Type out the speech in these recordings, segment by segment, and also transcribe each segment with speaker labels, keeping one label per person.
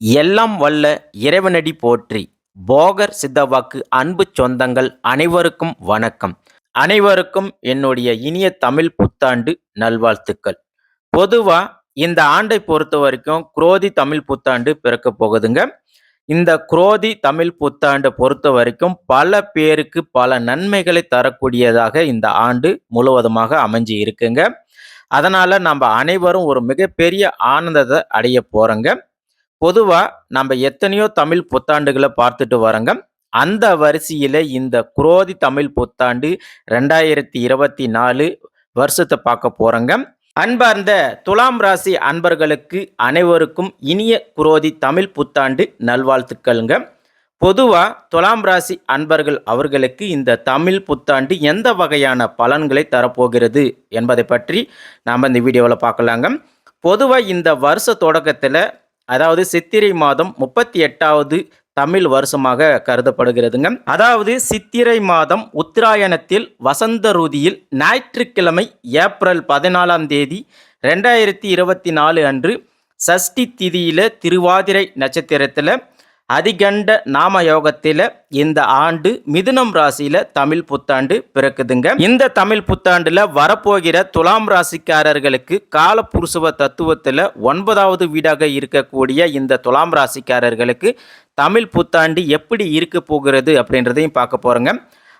Speaker 1: எல்லாம் வல்ல இறைவனடி போற்றி. போகர் சித்தவாக்கு அன்பு சொந்தங்கள் அனைவருக்கும் வணக்கம். அனைவருக்கும் என்னுடைய இனிய தமிழ் புத்தாண்டு நல்வாழ்த்துக்கள். பொதுவா இந்த ஆண்டை பொறுத்த வரைக்கும் குரோதி தமிழ் புத்தாண்டு பிறக்க போகுதுங்க. இந்த குரோதி தமிழ் புத்தாண்டை பொறுத்த வரைக்கும் பல பேருக்கு பல நன்மைகளை தரக்கூடியதாக இந்த ஆண்டு முழுவதுமாக அமைஞ்சு இருக்குங்க. அதனால நம்ம அனைவரும் ஒரு மிகப்பெரிய ஆனந்தத்தை அடைய போறோங்க. பொதுவாக நம்ம எத்தனையோ தமிழ் புத்தாண்டுகளை பார்த்துட்டு வரோங்க. அந்த வரிசையில் இந்த குரோதி தமிழ் புத்தாண்டு ரெண்டாயிரத்தி இருபத்தி நாலு வருஷத்தை பார்க்க போகிறோங்க அன்பார்ந்த துலாம் ராசி அன்பர்களுக்கு அனைவருக்கும் இனிய குரோதி தமிழ் புத்தாண்டு நல்வாழ்த்துக்கள்ங்க. பொதுவாக துலாம் ராசி அன்பர்கள் அவர்களுக்கு இந்த தமிழ் புத்தாண்டு எந்த வகையான பலன்களை தரப்போகிறது என்பதை பற்றி நாம் இந்த வீடியோவில் பார்க்கலாங்க. பொதுவாக இந்த வருஷ தொடக்கத்தில் அதாவது சித்திரை மாதம் முப்பத்தி எட்டாவது தமிழ் வருஷமாக கருதப்படுகிறதுங்க. அதாவது சித்திரை மாதம் உத்தராயணத்தில் வசந்த ருதியில் ஞாயிற்றுக்கிழமை ஏப்ரல் பதினாலாம் தேதி ரெண்டாயிரத்தி இருபத்தி நாலு அன்று சஷ்டி திதியில் திருவாதிரை நட்சத்திரத்தில் அதிகண்ட நாம யோகத்தில் இந்த ஆண்டு மிதுனம் ராசியில தமிழ் புத்தாண்டு பிறக்குதுங்க. இந்த தமிழ் புத்தாண்டுல வரப்போகிற துலாம் ராசிக்காரர்களுக்கு கால புருஷவ தத்துவத்தில் ஒன்பதாவது வீடாக இருக்கக்கூடிய இந்த துலாம் ராசிக்காரர்களுக்கு தமிழ் புத்தாண்டு எப்படி இருக்க போகிறது அப்படின்றதையும் பார்க்க போறோங்க.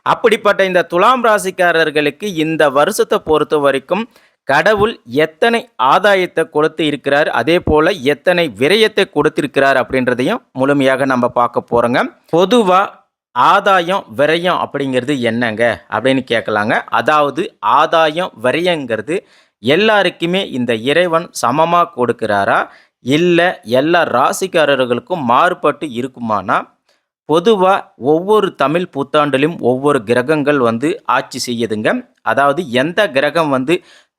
Speaker 1: அப்படிப்பட்ட இந்த துலாம் ராசிக்காரர்களுக்கு இந்த வருஷத்தை பொறுத்த வரைக்கும் கடவுள் எத்தனை ஆதாயத்தை கொடுத்து இருக்கிறார் அதே போல் எத்தனை விரயத்தை கொடுத்திருக்கிறார் அப்படின்றதையும் முழுமையாக நம்ம பார்க்க போகிறோங்க பொதுவாக ஆதாயம் விரயம் அப்படிங்கிறது என்னங்க? அப்படின்னு கேட்கலாங்க. அதாவது ஆதாயம் விரயங்கிறது எல்லாருக்குமே இந்த இறைவன் சமமாக கொடுக்கிறாரா? இல்லை எல்லா ராசிக்காரர்களுக்கும் மாறுபட்டு இருக்குமானா? பொதுவாக ஒவ்வொரு தமிழ் புத்தாண்டிலும் ஒவ்வொரு கிரகங்கள் வந்து ஆட்சி செய்யுதுங்க. அதாவது எந்த கிரகம் வந்து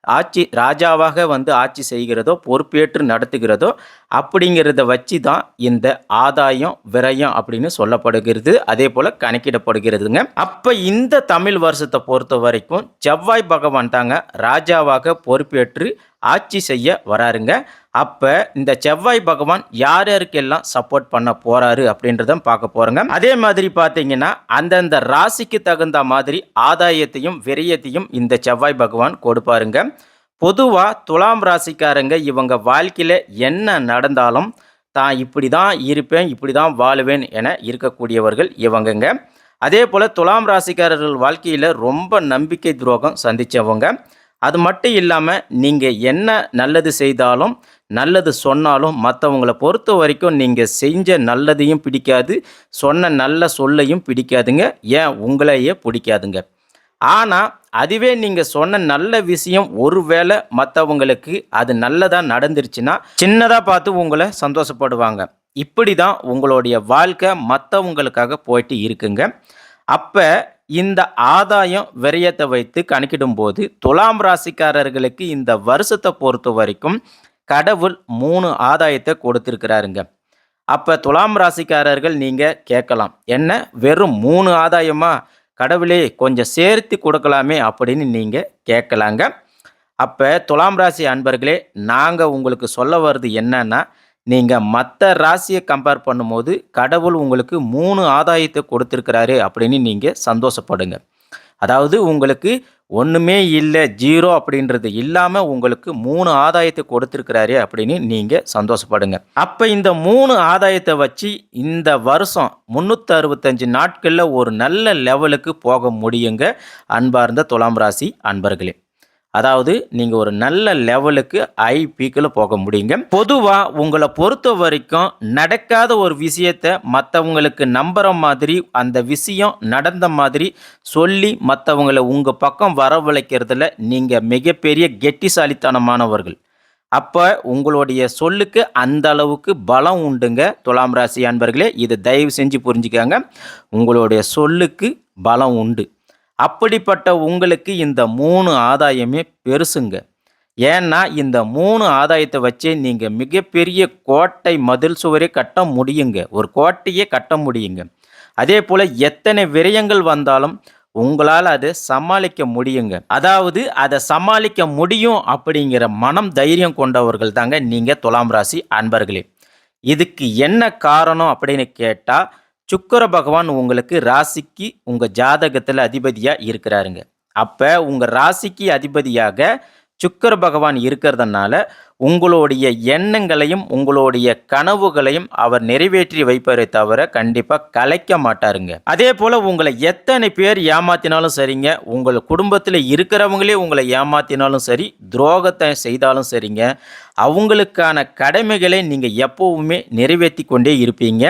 Speaker 1: ஆட்சி ராஜாவாக வந்து ஆட்சி செய்கிறதோ பொறுப்பேற்று நடத்துகிறதோ அப்படிங்கிறத வச்சு தான் இந்த ஆதாயம் விரயம் அப்படின்னு சொல்லப்படுகிறது. அதே போல் கணக்கிடப்படுகிறதுங்க. அப்போ இந்த தமிழ் வருஷத்தை பொறுத்த வரைக்கும் செவ்வாய் பகவான் தாங்க ராஜாவாக பொறுப்பேற்று ஆட்சி செய்ய வராருங்க. அப்போ இந்த செவ்வாய் பகவான் யார் யாருக்கெல்லாம் சப்போர்ட் பண்ண போகிறாரு அப்படின்றத பார்க்க போகிறோங்க அதே மாதிரி பார்த்தீங்கன்னா அந்தந்த ராசிக்கு தகுந்த மாதிரி ஆதாயத்தையும் விரயத்தையும் இந்த செவ்வாய் பகவான் கொடுப்பாருங்க. பொதுவாக துலாம் ராசிக்காரங்க இவங்க வாழ்க்கையில் என்ன நடந்தாலும் தான் இப்படி தான் இருப்பேன் இப்படி தான் வாழுவேன் என இருக்கக்கூடியவர்கள் இவங்கங்க. அதே போல் துலாம் ராசிக்காரர்கள் வாழ்க்கையில் ரொம்ப நம்பிக்கை துரோகம் சந்தித்தவங்க அது மட்டும் இல்லாமல் நீங்கள் என்ன நல்லது செய்தாலும் நல்லது சொன்னாலும் மற்றவங்களை பொறுத்த வரைக்கும் நீங்கள் செஞ்ச நல்லதையும் பிடிக்காது சொன்ன நல்ல சொல்லையும் பிடிக்காதுங்க. ஏன்? உங்களையே பிடிக்காதுங்க. ஆனால் அதுவே நீங்கள் சொன்ன நல்ல விஷயம் ஒருவேளை மற்றவங்களுக்கு அது நல்லதாக நடந்துருச்சுன்னா சின்னதாக பார்த்து உங்களை சந்தோஷப்படுவாங்க. இப்படி தான் உங்களுடைய வாழ்க்கை மற்றவங்களுக்காக போயிட்டு இருக்குங்க. அப்போ இந்த ஆதாயம் விரயத்தை வைத்து கணக்கிடும்போது துலாம் ராசிக்காரர்களுக்கு இந்த வருஷத்தை பொறுத்த வரைக்கும் கடவுள் மூணு ஆதாயத்தை கொடுத்துருக்கிறாருங்க. அப்போ துலாம் ராசிக்காரர்கள் நீங்கள் கேட்கலாம் என்ன வெறும் மூணு ஆதாயமா? கடவுளே கொஞ்சம் சேர்த்து கொடுக்கலாமே அப்படின்னு நீங்கள் கேட்கலாங்க. அப்போ துலாம் ராசி அன்பர்களே நாங்கள் உங்களுக்கு சொல்ல வர்றது என்னன்னா நீங்கள் மற்ற ராசியை கம்பேர் பண்ணும்போது கடவுள் உங்களுக்கு மூணு ஆதாயத்தை கொடுத்துருக்கிறாரு அப்படின்னு நீங்கள் சந்தோஷப்படுங்க. அதாவது உங்களுக்கு ஒன்றுமே இல்லை ஜீரோ அப்படின்றது இல்லாமல் உங்களுக்கு மூணு ஆதாயத்தை கொடுத்துருக்கிறாரு அப்படின்னு நீங்கள் சந்தோஷப்படுங்க. அப்போ இந்த மூணு ஆதாயத்தை வச்சு இந்த வருஷம் முந்நூற்றி அறுபத்தஞ்சு நாட்களில் ஒரு நல்ல லெவலுக்கு போக முடியுங்க அன்பார்ந்த துலாம் ராசி அன்பர்களே. அதாவது நீங்கள் ஒரு நல்ல லெவலுக்கு ஐ பீக்கில் போக முடியுங்க. பொதுவாக உங்களை பொறுத்த வரைக்கும் நடக்காத ஒரு விஷயத்தை மற்றவங்களுக்கு நம்புகிற மாதிரி அந்த விஷயம் நடந்த மாதிரி சொல்லி மற்றவங்களை உங்கள் பக்கம் வரவழைக்கிறதுல நீங்கள் மிகப்பெரிய கெட்டிசாலித்தனமானவர்கள். அப்போ உங்களுடைய சொல்லுக்கு அந்த அளவுக்கு பலம் உண்டுங்க. துலாம் ராசி அன்பர்களே இதை தயவு செஞ்சு புரிஞ்சுக்காங்க. உங்களுடைய சொல்லுக்கு பலம் உண்டு. அப்படிப்பட்ட உங்களுக்கு இந்த மூணு ஆதாயமே பெருசுங்க. ஏன்னா இந்த மூணு ஆதாயத்தை வச்சு நீங்கள் மிகப்பெரிய கோட்டை மதில் சுவரே கட்ட முடியுங்க. ஒரு கோட்டையே கட்ட முடியுங்க. அதே போல் எத்தனை விரயங்கள் வந்தாலும் உங்களால் அதை சமாளிக்க முடியுங்க. அதாவது அதை சமாளிக்க முடியும் அப்படிங்கிற மனம் தைரியம் கொண்டவர்கள் தாங்க நீங்கள் துலாம் ராசி அன்பர்களே. இதுக்கு என்ன காரணம் அப்படின்னு கேட்டால் சுக்கர பகவான் உங்களுக்கு ராசிக்கு உங்கள் ஜாதகத்தில் அதிபதியாக இருக்கிறாருங்க. அப்போ உங்கள் ராசிக்கு அதிபதியாக சுக்கர பகவான் இருக்கிறதுனால உங்களுடைய எண்ணங்களையும் உங்களுடைய கனவுகளையும் அவர் நிறைவேற்றி வைப்பாரே தவிர கண்டிப்பாக கலைக்க மாட்டாருங்க. அதே போல் உங்களை எத்தனை பேர் ஏமாத்தினாலும் சரிங்க உங்கள் குடும்பத்தில் இருக்கிறவங்களே உங்களை ஏமாத்தினாலும் சரி துரோகத்தை செய்தாலும் சரிங்க அவங்களுக்கான கடமைகளை நீங்கள் எப்போவுமே நிறைவேற்றி கொண்டே இருப்பீங்க.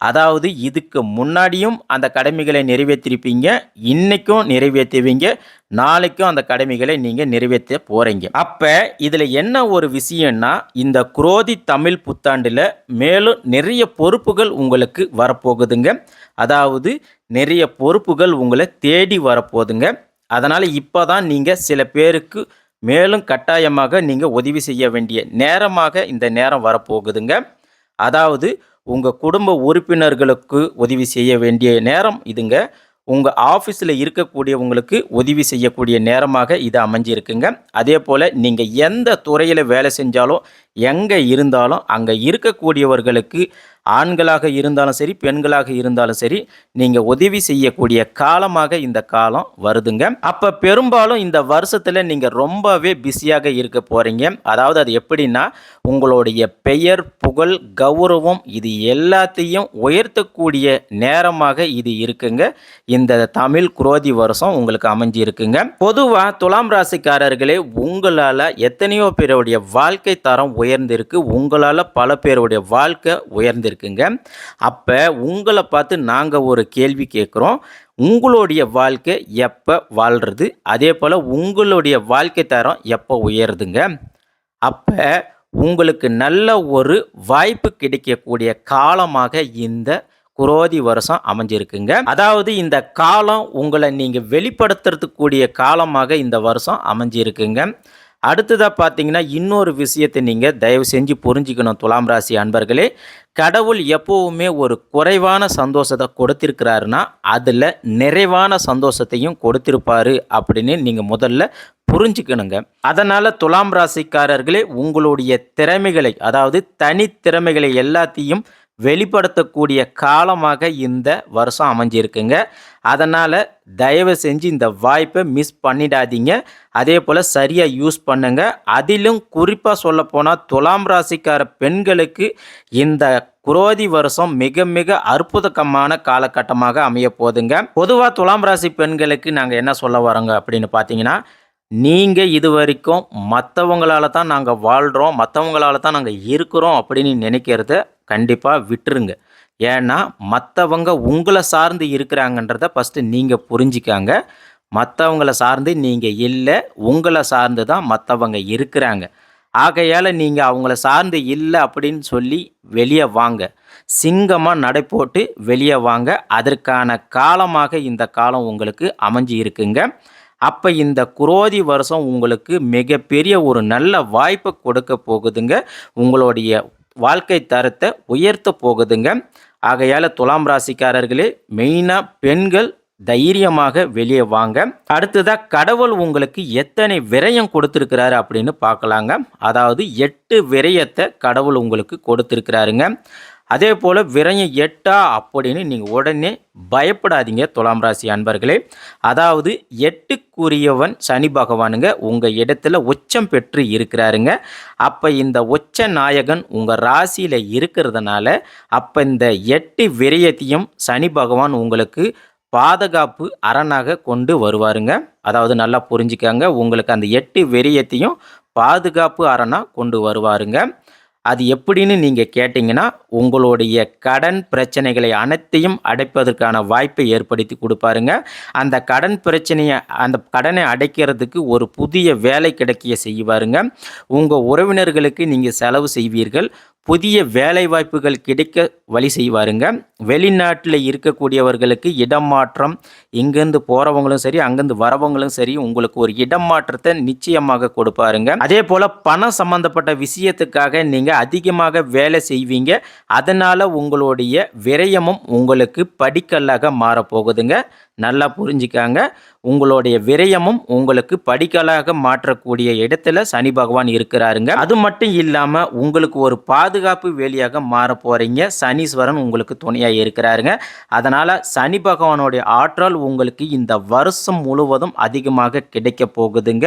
Speaker 1: அதாவது இதுக்கு முன்னாடியும் அந்த கடமைகளை நிறைவேற்றிருப்பீங்க இன்றைக்கும் நிறைவேற்றுவீங்க நாளைக்கும் அந்த கடமைகளை நீங்கள் நிறைவேற்ற போகிறீங்க அப்போ இதில் என்ன ஒரு விஷயம்னா இந்த குரோதி தமிழ் புத்தாண்டில் மேலும் நிறைய பொறுப்புகள் உங்களுக்கு வரப்போகுதுங்க. அதாவது நிறைய பொறுப்புகள் உங்களை தேடி வரப்போகுதுங்க. அதனால் இப்போ தான் நீங்கள் சில பேருக்கு மேலும் கட்டாயமாக நீங்கள் உதவி செய்ய வேண்டிய நேரமாக இந்த நேரம் வரப்போகுதுங்க. அதாவது உங்கள் குடும்ப உறுப்பினர்களுக்கு உதவி செய்ய வேண்டிய நேரம் இதுங்க. உங்கள் ஆஃபீஸில் இருக்கக்கூடியவங்களுக்கு உதவி செய்யக்கூடிய நேரமாக இது அமைஞ்சிருக்குங்க. அதே போல் நீங்கள் எந்த துறையில் வேலை செஞ்சாலும் எங்கே இருந்தாலும் அங்கே இருக்கக்கூடியவர்களுக்கு ஆண்களாக இருந்தாலும் சரி பெண்களாக இருந்தாலும் சரி நீங்கள் உதவி செய்யக்கூடிய காலமாக இந்த காலம் வருதுங்க. அப்போ பெரும்பாலும் இந்த வருஷத்தில் நீங்கள் ரொம்பவே பிஸியாக இருக்க போகிறீங்க அதாவது அது எப்படின்னா உங்களுடைய பெயர் புகழ் கௌரவம் இது எல்லாத்தையும் உயர்த்தக்கூடிய நேரமாக இது இருக்குங்க. இந்த தமிழ் குரோதி வருஷம் உங்களுக்கு அமைஞ்சிருக்குங்க. பொதுவாக துலாம் ராசிக்காரர்களே உங்களால் எத்தனையோ பேருடைய வாழ்க்கை தரம் உயர்ந்திருக்கு. உங்களால் பல பேருடைய வாழ்க்கை இருக்குங்க. அப்போ உங்களை பார்த்து நாங்கள் ஒரு கேள்வி கேட்குறோம். உங்களுடைய வாழ்க்கை எப்போ வாழ்கிறது அதே போல் உங்களுடைய வாழ்க்கை தரம் எப்போ உயருதுங்க? அப்போ உங்களுக்கு நல்ல ஒரு வாய்ப்பு கிடைக்கக்கூடிய காலமாக இந்த குரோதி வருஷம் அமைஞ்சிருக்குங்க. அதாவது இந்த காலம் உங்களை நீங்கள் வெளிப்படுத்துறதுக்கூடிய காலமாக இந்த வருஷம் அமைஞ்சிருக்குங்க. அடுத்ததாக பார்த்தீங்கன்னா இன்னொரு விஷயத்தை நீங்கள் தயவு செஞ்சு புரிஞ்சுக்கணும் துலாம் ராசி அன்பர்களே. கடவுள் எப்போவுமே ஒரு குறைவான சந்தோஷத்தை கொடுத்திருக்கிறாருன்னா அதில் நிறைவான சந்தோஷத்தையும் கொடுத்திருப்பாரு அப்படின்னு நீங்கள் முதல்ல புரிஞ்சுக்கணுங்க. அதனால் துலாம் ராசிக்காரர்களே உங்களுடைய திறமைகளை அதாவது தனித்திறமைகளை எல்லாத்தையும் வெளிப்படுத்தக்கூடிய காலமாக இந்த வருஷம் அமைஞ்சிருக்குங்க. அதனால் தயவு செஞ்சு இந்த வாய்ப்பை மிஸ் பண்ணிடாதீங்க. அதே போல் சரியாக யூஸ் பண்ணுங்க. அதிலும் குறிப்பாக சொல்லப்போனால் துலாம் ராசிக்கார பெண்களுக்கு இந்த குரோதி வருஷம் மிக மிக அற்புதகமான காலகட்டமாக அமைய போதுங்க பொதுவாக துலாம் ராசி பெண்களுக்கு நாங்கள் என்ன சொல்ல வரோங்க அப்படின்னு பார்த்தீங்கன்னா நீங்கள் இது வரைக்கும் மற்றவங்களால தான் நாங்கள் வாழ்கிறோம் மற்றவங்களால தான் நாங்கள் இருக்கிறோம் அப்படின்னு நினைக்கிறத கண்டிப்பாக விட்டுருங்க. ஏன்னா மற்றவங்க உங்களை சார்ந்து இருக்கிறாங்கன்றத ஃபஸ்ட்டு நீங்கள் புரிஞ்சிக்காங்க. மற்றவங்கள சார்ந்து நீங்கள் இல்லை உங்களை சார்ந்து தான் மற்றவங்க இருக்கிறாங்க. ஆகையால் நீங்கள் அவங்கள சார்ந்து இல்லை அப்படின்னு சொல்லி வெளியே வாங்க. சிங்கமாக நடை போட்டு வெளியே வாங்க. அதற்கான காலமாக இந்த காலம் உங்களுக்கு அமைஞ்சு இருக்குங்க. அப்போ இந்த குரோதி வருஷம் உங்களுக்கு மிகப்பெரிய ஒரு நல்ல வாய்ப்பை கொடுக்க போகுதுங்க. உங்களுடைய வாழ்க்கை தரத்தை உயர்த்த போகுதுங்க. ஆகையால் துலாம் ராசிக்காரர்களே மெயினாக பெண்கள் தைரியமாக வெளியே வாங்க. அடுத்ததாக கடவுள் உங்களுக்கு எத்தனை விரயம் கொடுத்துருக்கிறாரு அப்படின்னு பார்க்கலாங்க. அதாவது எட்டு விரயத்தை கடவுள் உங்களுக்கு கொடுத்துருக்கிறாருங்க. அதே போல் விரயம் எட்டா அப்படின்னு நீங்கள் உடனே பயப்படாதீங்க துலாம் ராசி அன்பர்களே. அதாவது எட்டுக்குரியவன் சனி பகவானுங்க உங்கள் இடத்துல உச்சம் பெற்று இருக்கிறாருங்க. அப்போ இந்த உச்ச நாயகன் உங்கள் ராசியில் இருக்கிறதுனால அப்போ இந்த எட்டு விரயத்தையும் சனி பகவான் உங்களுக்கு பாதுகாப்பு அரணாக கொண்டு வருவாருங்க. அதாவது நல்லா புரிஞ்சுக்காங்க உங்களுக்கு அந்த எட்டு வெறியத்தையும் பாதுகாப்பு அரணாக கொண்டு வருவாருங்க. அது எப்படின்னு நீங்கள் கேட்டிங்கன்னா உங்களுடைய கடன் பிரச்சனைகளை அனைத்தையும் அடைப்பதற்கான வாய்ப்பை ஏற்படுத்தி கொடுப்பாருங்க. அந்த கடன் பிரச்சனையை அந்த கடனை அடைக்கிறதுக்கு ஒரு புதிய வேலை கிடைக்க செய்வாருங்க. உங்கள் உறவினர்களுக்கு நீங்கள் செலவு செய்வீர்கள். புதிய வேலை வாய்ப்புகள் கிடைக்க வழி செய்வாருங்க. வெளிநாட்டில் இருக்கக்கூடியவர்களுக்கு இடம் மாற்றம் இங்கேருந்து போகிறவங்களும் சரி அங்கேருந்து வரவங்களும் சரி உங்களுக்கு ஒரு இடம் மாற்றத்தை நிச்சயமாக கொடுப்பாருங்க. அதே போல் பணம் சம்பந்தப்பட்ட விஷயத்துக்காக நீங்கள் அதிகமாக வேலை செய்வீங்க. அதனால் உங்களுடைய விரயமும் உங்களுக்கு படிக்கல்லாக மாறப்போகுதுங்க. நல்லா புரிஞ்சுக்காங்க. உங்களுடைய விரயமும் உங்களுக்கு படிக்கலாக மாற்றக்கூடிய இடத்துல சனி பகவான் இருக்கிறாருங்க. அது மட்டும் இல்லாமல் உங்களுக்கு ஒரு பாதுகாப்பு வேலியாக மாற போகிறீங்க சனீஸ்வரன் உங்களுக்கு துணையாக இருக்கிறாருங்க. அதனால் சனி பகவானுடைய ஆற்றல் உங்களுக்கு இந்த வருஷம் முழுவதும் அதிகமாக கிடைக்க போகுதுங்க.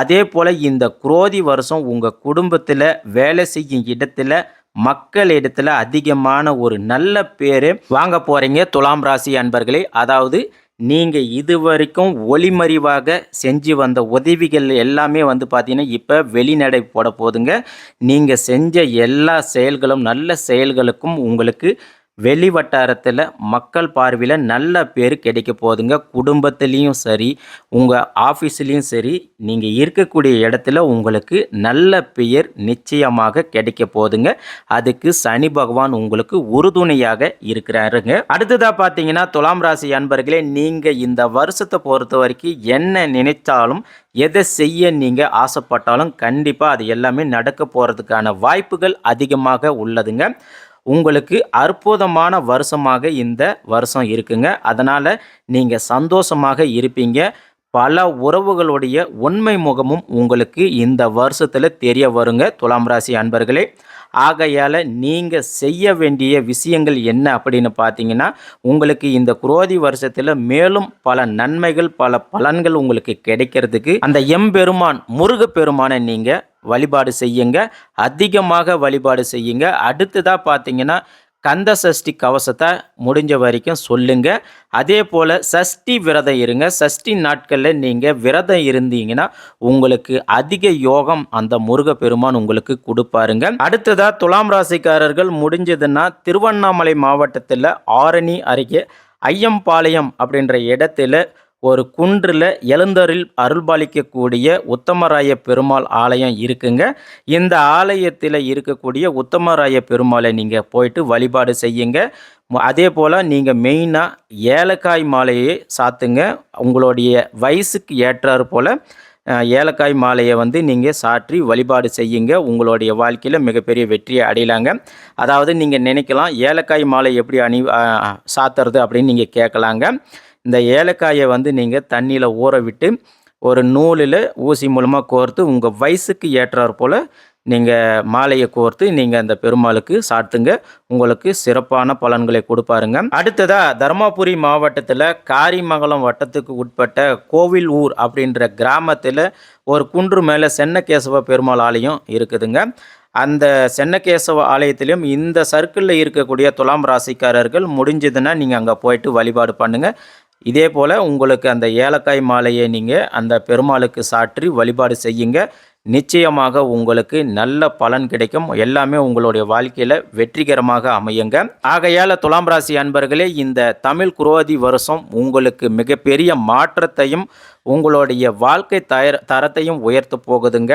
Speaker 1: அதே போல் இந்த குரோதி வருஷம் உங்கள் குடும்பத்தில் வேலை செய்யும் இடத்துல மக்கள் இடத்துல அதிகமான ஒரு நல்ல பேர் வாங்க போகிறீங்க துலாம் ராசி அன்பர்களே அதாவது நீங்கள் இது வரைக்கும் ஒளிமறிவாக செஞ்சு வந்த உதவிகள் எல்லாமே வந்து பார்த்தீங்கன்னா இப்போ வெளிநடை போட போதுங்க நீங்கள் செஞ்ச எல்லா செயல்களும் நல்ல செயல்களுக்கும் உங்களுக்கு வெளி வட்டாரத்தில் மக்கள் பார்வையில் நல்ல பேர் கிடைக்க போகுதுங்க. குடும்பத்துலேயும் சரி உங்கள் ஆஃபீஸ்லேயும் சரி நீங்கள் இருக்கக்கூடிய இடத்துல உங்களுக்கு நல்ல பெயர் நிச்சயமாக கிடைக்க போகுதுங்க. அதுக்கு சனி பகவான் உங்களுக்கு உறுதுணையாக இருக்கிறாருங்க. அடுத்ததாக பார்த்தீங்கன்னா துலாம் ராசி அன்பர்களே நீங்கள் இந்த வருஷத்தை பொறுத்த வரைக்கும் என்ன நினைத்தாலும் எதை செய்ய நீங்கள் ஆசைப்பட்டாலும் கண்டிப்பாக அது எல்லாமே நடக்க போகிறதுக்கான வாய்ப்புகள் அதிகமாக உள்ளதுங்க. உங்களுக்கு அற்புதமான வருஷமாக இந்த வருஷம் இருக்குங்க. அதனால் நீங்கள் சந்தோஷமாக இருப்பீங்க. பல உறவுகளுடைய உண்மை முகமும் உங்களுக்கு இந்த வருஷத்தில் தெரிய வருங்க. துலாம் ராசி அன்பர்களே. ஆகையால் நீங்கள் செய்ய வேண்டிய விஷயங்கள் என்ன அப்படின்னு பார்த்தீங்கன்னா உங்களுக்கு இந்த குரோதி வருஷத்தில் மேலும் பல நன்மைகள் பல பலன்கள் உங்களுக்கு கிடைக்கிறதுக்கு அந்த எம்பெருமான் முருக பெருமானை நீங்கள் வழிபாடு செய்யுங்க. அதிகமாக வழிபாடு செய்யுங்க. அடுத்ததாக பார்த்தீங்கன்னா கந்த சஷ்டி கவசத்தை முடிஞ்ச வரைக்கும் சொல்லுங்க. அதே போல் சஷ்டி விரதம் இருங்க. சஷ்டி நாட்களில் நீங்கள் விரதம் இருந்தீங்கன்னா உங்களுக்கு அதிக யோகம் அந்த முருகப்பெருமான் உங்களுக்கு கொடுப்பாருங்க. அடுத்ததாக துலாம் ராசிக்காரர்கள் முடிஞ்சதுன்னா திருவண்ணாமலை மாவட்டத்தில் ஆரணி அருகே ஐயம்பாளையம் அப்படின்ற இடத்துல ஒரு குன்றில் எழுந்தரில் அருள்பாலிக்கக்கூடிய உத்தமராய பெருமாள் ஆலயம் இருக்குங்க. இந்த ஆலயத்தில் இருக்கக்கூடிய உத்தமராய பெருமாளை நீங்கள் போயிட்டு வழிபாடு செய்யுங்க. அதே போல் நீங்கள் மெயினாக ஏலக்காய் மாலையை சாத்துங்க. உங்களுடைய வயசுக்கு ஏற்றாறு போல் ஏலக்காய் மாலையை வந்து நீங்கள் சாற்றி வழிபாடு செய்யுங்க. உங்களுடைய வாழ்க்கையில் மிகப்பெரிய வெற்றியை அடையலாங்க. அதாவது நீங்கள் நினைக்கலாம் ஏலக்காய் மாலை எப்படி அணி சாத்துறது அப்படின்னு நீங்கள் கேட்கலாங்க. இந்த ஏலக்காயை வந்து நீங்கள் தண்ணியில் ஊற விட்டு ஒரு நூலில் ஊசி மூலமாக கோர்த்து உங்கள் வயசுக்கு ஏற்றாற் போல் நீங்கள் மாலையை கோர்த்து நீங்கள் அந்த பெருமாளுக்கு சாத்துங்க. உங்களுக்கு சிறப்பான பலன்களை கொடுப்பாருங்க. அடுத்ததாக தருமபுரி மாவட்டத்தில் காரிமங்கலம் வட்டத்துக்கு உட்பட்ட கோவில் ஊர் அப்படின்ற கிராமத்தில் ஒரு குன்று மேலே சென்னகேசவ பெருமாள் ஆலயம் இருக்குதுங்க. அந்த சென்னகேசவ ஆலயத்திலையும் இந்த சர்க்கிளில் இருக்கக்கூடிய துலாம் ராசிக்காரர்கள் முடிஞ்சதுன்னா நீங்கள் அங்கே போயிட்டு வழிபாடு பண்ணுங்கள் இதே போல் உங்களுக்கு அந்த ஏலக்காய் மாலையை நீங்கள் அந்த பெருமாளுக்கு சாற்றி வழிபாடு செய்யுங்க. நிச்சயமாக உங்களுக்கு நல்ல பலன் கிடைக்கும். எல்லாமே உங்களுடைய வாழ்க்கையில் வெற்றிகரமாக அமையுங்க. ஆகையால் துலாம் ராசி அன்பர்களே இந்த தமிழ் குரோதி வருஷம் உங்களுக்கு மிகப்பெரிய மாற்றத்தையும் உங்களுடைய வாழ்க்கை தர தரத்தையும் உயர்த்து போகுதுங்க.